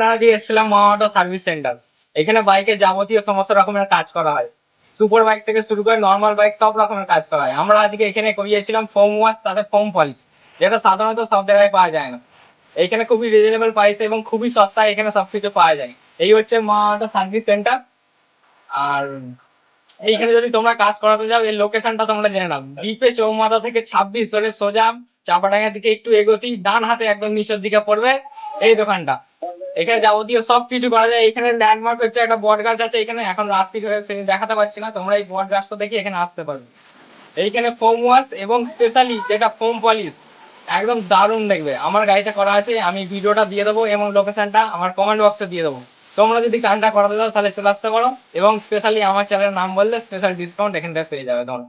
না দিয়ে এসেছিলাম মামাটো সার্ভিস সেন্টার এখানে বাইকের যাবতীয় সমস্ত রকমের কাজ করা হয়। সুপার বাইক থেকে শুরু করে নর্মাল বাইক সব রকমের কাজ করা হয়। আমরা আজকে এখানে করিয়েছিলাম ফোম ওয়াশ তাতে ফোম পলিশ যেটা সাধারণত সব জায়গায় পাওয়া যায় না। এখানে খুবই রিজনেবল প্রাইস এবং খুবই সস্তায় এখানে সব কিছু পাওয়া যায়। এই হচ্ছে মামাটো সার্ভিস সেন্টার আর এইখানে যদি তোমরা কাজ করাতে যাও, এর লোকেশনটা তোমরা জেনে নাও। দ্বীপে চৌমাথা থেকে ছাব্বিশ ধরে সোজা চাপাডাঙ্গার দিকে একটু এগোতি ডান হাতে একদম নিচের দিকে পড়বে এই দোকানটা। এখানে যাবতীয় সব কিছু করা যায়। এখানে ল্যান্ডমার্ক হচ্ছে একটা বট গাছ আছে, এখানে এখন রাত্রি হয়ে সে দেখাতে পারছি না। তোমরা এই বট গাছটা দেখে এখানে আসতে পারবে এইখানে ফোম ওয়াশ এবং স্পেশালি যেটা ফোম পলিশ একদম দারুণ দেখবে। আমার গাড়িতে করা আছে, আমি ভিডিওটা দিয়ে দেবো এবং লোকেশনটা আমার কমেন্ট বক্সে দিয়ে দেবো। তোমরা যদি কাজটা করাতে দাও তাহলে চলে আসতে পারো এবং স্পেশালি আমার চ্যানেলের নাম বললে স্পেশাল ডিসকাউন্ট এখান থেকে পেয়ে যাবে তোমরা